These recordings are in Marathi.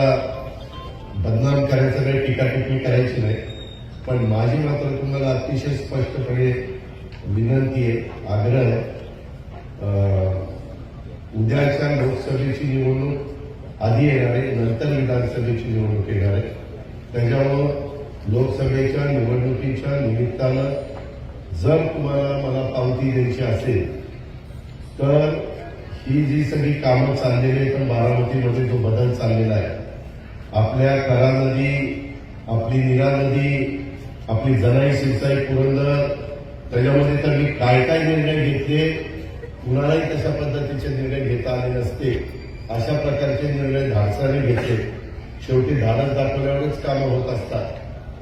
बदनाम करायचं नाही टीका टिप्पणी करायची नाही. पण माझी मात्र तुम्हाला अतिशय स्पष्टपणे विनंती आहे आग्रह आहे. उद्याच्या लोकसभेची निवडणूक आधी येणार आहे नंतर विधानसभेची निवडणूक येणार आहे. त्याच्यामुळं लोकसभेच्या निवडणुकीच्या निमित्तानं जर तुम्हाला मला पावती द्यायची असेल तर ही जी सगळी कामं चाललेली आहेत पण बारामतीमध्ये जो बदल चाललेला आहे आपल्या करा नदी आपली निरा नदी आपली जनाई सिंचाई पुरंदर त्याच्यामध्ये तर मी काय काय निर्णय घेतले? कुणालाही तशा पद्धतीचे निर्णय घेता आले नसते. अशा प्रकारचे निर्णय धाडसाने घेतले. शेवटी धाडस दाखवल्यावरच कामं होत असतात.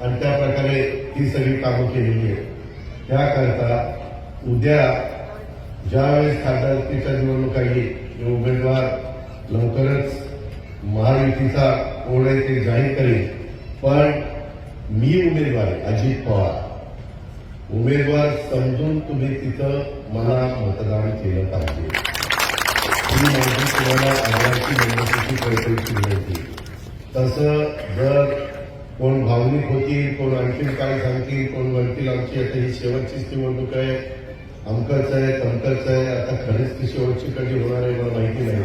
आणि त्या प्रकारे ती सगळी कामं केलेली आहेत. त्याकरता उद्या ज्यावेळेस खासदारकीच्या निवडणुका येईल उमेदवार लवकरच महायुतीचा कोण आहे ते जाहीर करेल पण मी उमेदवार आहे अजित पवार. उमेदवार समजून तुम्ही तिथं मला मतदान केलं पाहिजे. ही माझी तुम्हाला आग्रहाची विनंतीची कळकळीची विनंती तसं जर कोण भावनिक होतील कोण आणखी काय सांगतील कोण म्हणतील आमची आता ही शेवटचीच निवडणूक आहे. अमकच आहे तमकच आहे आता खरीच ती शेवटची कधी होणार आहे मला माहिती नाही.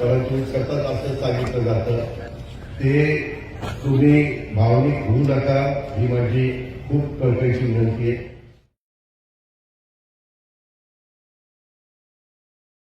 परंतु सतत असं सांगितलं जातं. ते तुम्ही भावनिक होऊ नका ही माझी खूप कळकळीची विनंती आहे.